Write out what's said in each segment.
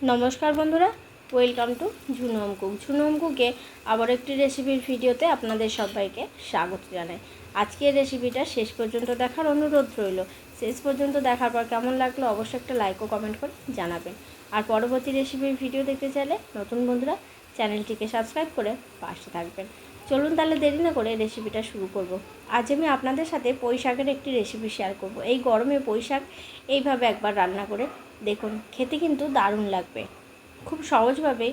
নমস্কার বন্ধুরা welcome to Jhunum cook Jhunum কুকে আবার একটি রেসিপির ভিডিওতে আপনাদের সবাইকে স্বাগত জানাই। আজকের রেসিপিটা শেষ পর্যন্ত দেখার অনুরোধ রইল। শেষ পর্যন্ত দেখার পর কেমন লাগল অবশ্যই একটা লাইক ও কমেন্ট করে জানাবেন। আর পরবর্তী রেসিপির ভিডিও দেখতে চাইলে নতুন বন্ধুরা চ্যানেলটিকে সাবস্ক্রাইব করে পাশে থাকবেন। চলুন তাহলে দেরি না করে রেসিপিটা শুরু করব। আজ আমি আপনাদের সাথে পুঁই শাকের একটি রেসিপি শেয়ার করব। এই গরমে পুঁই শাক এইভাবে একবার রান্না করে দেখুন, খেতে কিন্তু দারুণ লাগবে। খুব সহজভাবে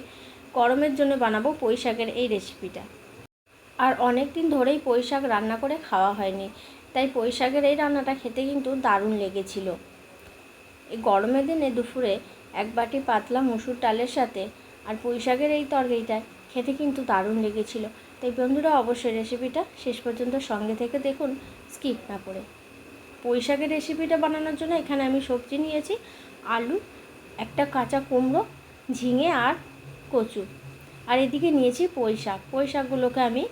গরমের জন্য বানাবো পুঁই শাকের এই রেসিপিটা আর অনেক দিন ধরেই পুঁই শাক রান্না করে খাওয়া হয়নি, তাই পুঁই শাকের এই রান্নাটা খেতে কিন্তু দারুণ লেগেছিল। এই গরমের দিনে দুপুরে এক বাটি পাতলা মুসুর ডালের সাথে আর পুঁই শাকের এই তরকারিটা খেতে কিন্তু দারুণ লেগেছিল। তাই বন্ধুরা অবশ্যই রেসিপিটা শেষ পর্যন্ত সঙ্গে থেকে দেখুন স্কিপ না করে। পুঁই রেসিপিটা বানানোর জন্য এখানে আমি সবজি নিয়েছি, আলু, একটা কাঁচা কুমড়ো, ঝিঙে আর কচু। আর এদিকে নিয়েছি পুঁই শাক আমি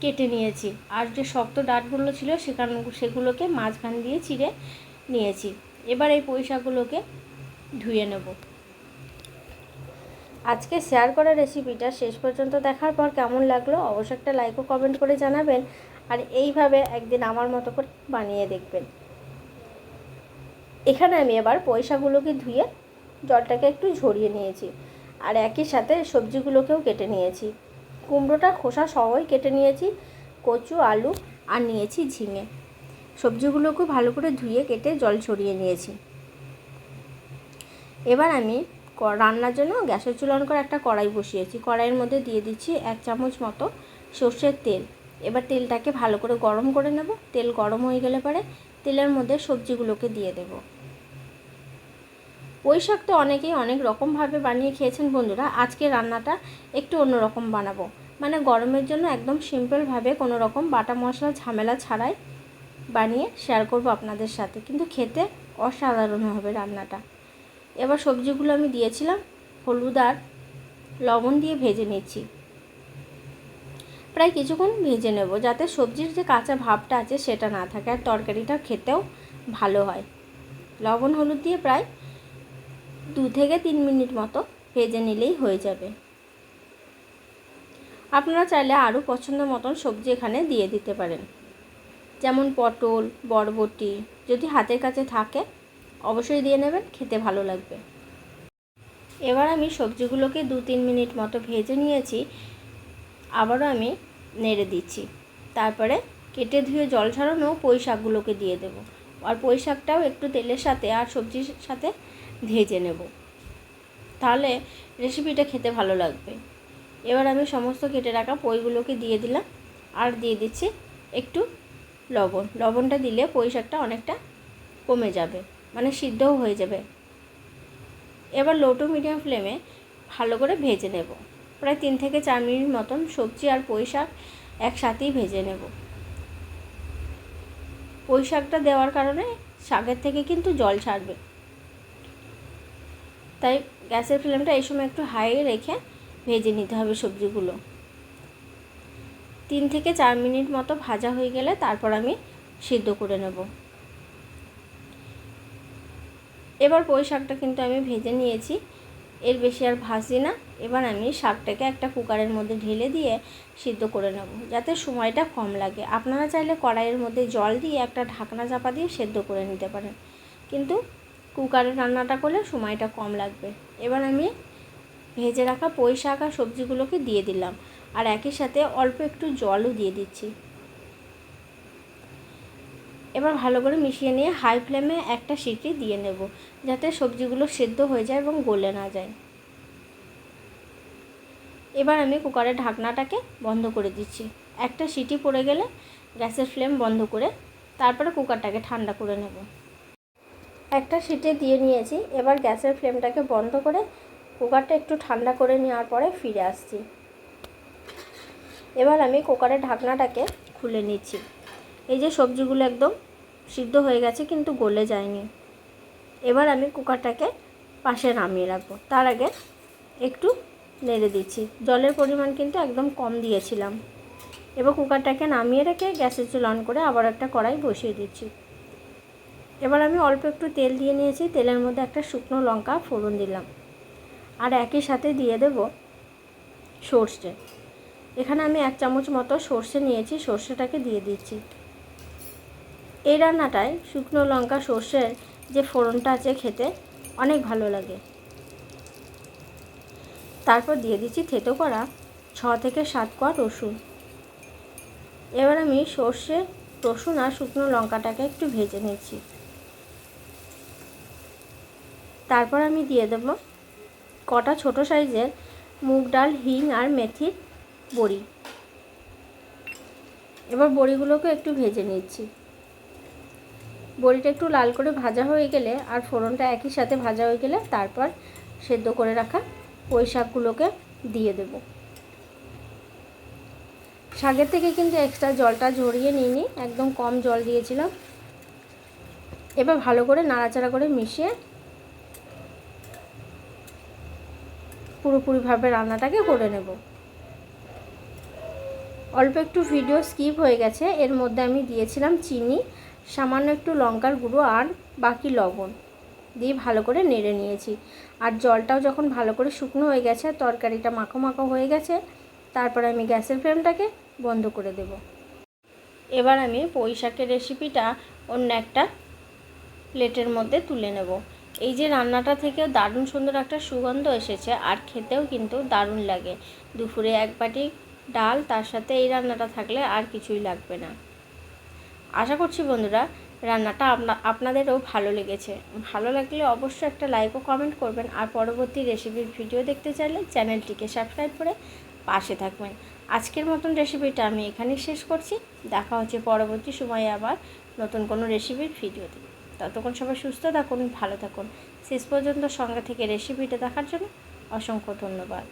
কেটে নিয়েছি। আর যে শক্ত ডাঁটগুলো ছিল সেখান, সেগুলোকে মাঝখান দিয়ে চিড়ে নিয়েছি। এবার এই পুঁই ধুয়ে নেব। আজকে শেয়ার করা রেসিপিটা শেষ পর্যন্ত দেখার পর কেমন লাগল অবশ্যই একটা লাইক ও কমেন্ট করে জানাবেন। আর এইভাবে একদিন আমার মতো করে বানিয়ে দেখবেন। এখানে আমি এবার পয়সাগুলোকে ধুয়ে জলটাকে একটু ঝরিয়ে নিয়েছি। আর একই সাথে সবজিগুলোকেও কেটে নিয়েছি। কুমড়োটা খোসা সহই কেটে নিয়েছি, কচু, আলু আর নিয়েছি ঝিঙে। সবজিগুলোকে ভালো করে ধুয়ে কেটে জল ছড়িয়ে নিয়েছি। এবার আমি রান্নার জন্য গ্যাসের চুলা করে একটা কড়াই বসিয়েছি। কড়াইয়ের মধ্যে দিয়ে দিচ্ছি এক চামচ মতো সর্ষের তেল। এবার তেলটাকে ভালো করে গরম করে নেব। তেল গরম হয়ে গেলে পরে তেলের মধ্যে সবজিগুলোকে দিয়ে দেব। পুঁই শাক তো অনেকেই অনেক রকমভাবে বানিয়ে খেয়েছেন বন্ধুরা। আজকে রান্নাটা একটু অন্যরকম বানাবো। মানে গরমের জন্য একদম সিম্পলভাবে কোনো রকম বাটা মশলা ঝামেলা ছাড়াই বানিয়ে শেয়ার করব আপনাদের সাথে। কিন্তু খেতে অসাধারণ হবে রান্নাটা। এবার সবজিগুলো আমি দিয়েছিলাম, হলুদ আর লবণ দিয়ে ভেজে নিচ্ছি। প্রায় কিছুক্ষণ ভেজে নেব যাতে সবজির যে কাঁচা ভাবটা আছে সেটা না থাকে আর তরকারিটা খেতেও ভালো হয়। লবণ হলুদ দিয়ে প্রায় দু থেকে তিন মিনিট মতো ভেজে নিলেই হয়ে যাবে। আপনারা চাইলে আরও পছন্দ মতন সবজি এখানে দিয়ে দিতে পারেন। যেমন পটল, বরবটি যদি হাতের কাছে থাকে অবশ্যই দিয়ে নেবেন, খেতে ভালো লাগবে। এবার আমি সবজিগুলোকে দু তিন মিনিট মতো ভেজে নিয়েছি, আবারও আমি নেড়ে দিচ্ছি। তারপরে কেটে ধুয়ে জল ছাড়ানো পুঁই শাকগুলোকে দিয়ে দেব। আর পুঁই শাকটাও একটু তেলের সাথে আর সবজির সাথে ভেজে নেব। তাহলে রেসিপিটা খেতে ভালো লাগবে। এবার আমি সমস্ত কেটে রাখা পইগুলোকে দিয়ে দিলাম। আর দিয়ে দিচ্ছি একটু লবণ। লবণটা দিলে পুঁই শাকটা অনেকটা কমে যাবে। মানে সিদ্ধও হয়ে যাবে। এবার লো টু মিডিয়াম ফ্লেমে ভালো করে ভেজে নেব। প্রায় তিন থেকে চার মিনিট মতন সবজি আর পুঁই শাক একসাথেই ভেজে নেব। পুঁই শাকটা দেওয়ার কারণে শাকের থেকে কিন্তু জল ছাড়বে। তাই গ্যাসের ফ্লেমটা এই সময় একটু হাই রেখে ভেজে নিতে হবে সবজিগুলো। তিন থেকে চার মিনিট মতো ভাজা হয়ে গেলে তারপর আমি সিদ্ধ করে নেব। এবার পুঁই শাকটা কিন্তু আমি ভেজে নিয়েছি। এর বেশি আর ভাজি না। এবার আমি শাকটাকে একটা কুকারের মধ্যে ঢেলে দিয়ে সিদ্ধ করে নেব, যাতে সময়টা কম লাগে। আপনারা চাইলে কড়াইয়ের মধ্যে জল দিয়ে একটা ঢাকনা চাপা দিয়ে সেদ্ধ করে নিতে পারেন। কিন্তু কুকারে রান্নাটা করলে সময়টা কম লাগবে। এবার আমি ভেজে রাখা পুঁই শাক আর সবজিগুলোকে দিয়ে দিলাম। আর একই সাথে অল্প একটু জলও দিয়ে দিচ্ছি। এবার ভালো করে মিশিয়ে নিয়ে হাই ফ্লেমে একটা সিটি দিয়ে নেব, যাতে সবজিগুলো সেদ্ধ হয়ে যায় এবং গলে না যায়। এবার আমি কুকারের ঢাকনাটাকে বন্ধ করে দিচ্ছি। একটা সিটি পড়ে গেলে গ্যাসের ফ্লেম বন্ধ করে তারপরে কুকারটাকে ঠান্ডা করে নেব। একটা সিটে দিয়ে নিয়েছি, এবার গ্যাসের ফ্লেমটাকে বন্ধ করে কুকারটা একটু ঠান্ডা করে নেওয়ার পরে ফিরে আসছি। এবার আমি কুকারের ঢাকনাটাকে খুলে নিচ্ছি। এই যে সবজিগুলো একদম সিদ্ধ হয়ে গেছে, কিন্তু গলে যায়নি। এবার আমি কুকারটাকে পাশে নামিয়ে রাখব। তার আগে একটু নেড়ে দিচ্ছি। জলের পরিমাণ কিন্তু একদম কম দিয়েছিলাম। এবার কুকারটাকে নামিয়ে রেখে গ্যাসের চুল অন করে আবার একটা কড়াই বসিয়ে দিচ্ছি। এবার আমি অল্প একটু তেল দিয়ে নিয়েছি। তেলের মধ্যে একটা শুকনো লঙ্কা ফোড়ন দিলাম। আর একই সাথে দিয়ে দেব সর্ষে। এখানে আমি এক চামচ মতো সর্ষে নিয়েছি। সর্ষেটাকে দিয়ে দিচ্ছি। এই রান্নাটায় শুকনো লঙ্কা, সর্ষের যে ফোড়নটা আছে খেতে অনেক ভালো লাগে। তারপর দিয়ে দিচ্ছি থেতো করা ছ থেকে সাত কোয়া রসুন। এবার আমি সর্ষে, রসুন আর শুকনো লঙ্কাটাকে একটু ভেজে নিচ্ছি। তারপর আমি দিয়ে দেব কটা ছোট সাইজের মুগ ডাল, হিং আর মেথির বড়ি। এবার বড়িগুলোকে একটু ভেজে নিচ্ছি। বড়িটা একটু লাল করে ভাজা হয়ে গেলে আর ফোড়নটা একই সাথে ভাজা হয়ে গেলে তারপর সেদ্ধ করে রাখা ওই শাকগুলোকে দিয়ে দেব। শাকের থেকে কিন্তু এক্সট্রা জলটা ঝরিয়ে নিইনি, একদম কম জল দিয়েছিলাম। এবার ভালো করে নাড়াচাড়া করে মিশিয়ে পুরোপুরিভাবে রান্নাটাকে করে নেব। অল্প একটু ভিডিও স্কিপ হয়ে গেছে, এর মধ্যে আমি দিয়েছিলাম চিনি সামান্য একটু লঙ্কার গুঁড়ো আর বাকি লবণ দিয়ে ভালো করে নেড়ে নিয়েছি। আর জলটাও যখন ভালো করে শুকনো হয়ে গেছে, তরকারিটা মাখো মাখো হয়ে গেছে, তারপরে আমি গ্যাসের ফ্লেমটাকে বন্ধ করে দেব। এবার আমি পুঁই শাকের রেসিপিটা অন্য একটা প্লেটের মধ্যে তুলে নেব। এই যে রান্নাটা থেকেও দারুণ সুন্দর একটা সুগন্ধ এসেছে আর খেতেও কিন্তু দারুণ লাগে। দুপুরে এক বাটি ডাল, তার সাথে এই রান্নাটা থাকলে আর কিছুই লাগবে না। আশা করছি বন্ধুরা রান্নাটা আপনা, আপনাদেরও ভালো লেগেছে। ভালো লাগলে অবশ্যই একটা লাইক ও কমেন্ট করবেন আর পরবর্তী রেসিপির ভিডিও দেখতে চাইলে চ্যানেলটিকে সাবস্ক্রাইব করে পাশে থাকবেন। আজকের মতন রেসিপিটা আমি এখানেই শেষ করছি। দেখা হচ্ছে পরবর্তী সময়ে আবার নতুন কোনো রেসিপির ভিডিওতে ততক্ষণ সবাই সুস্থ থাকুন, ভালো থাকুন। শেষ পর্যন্ত সঙ্গে থেকে রেসিপিটা দেখার জন্য অসংখ্য ধন্যবাদ।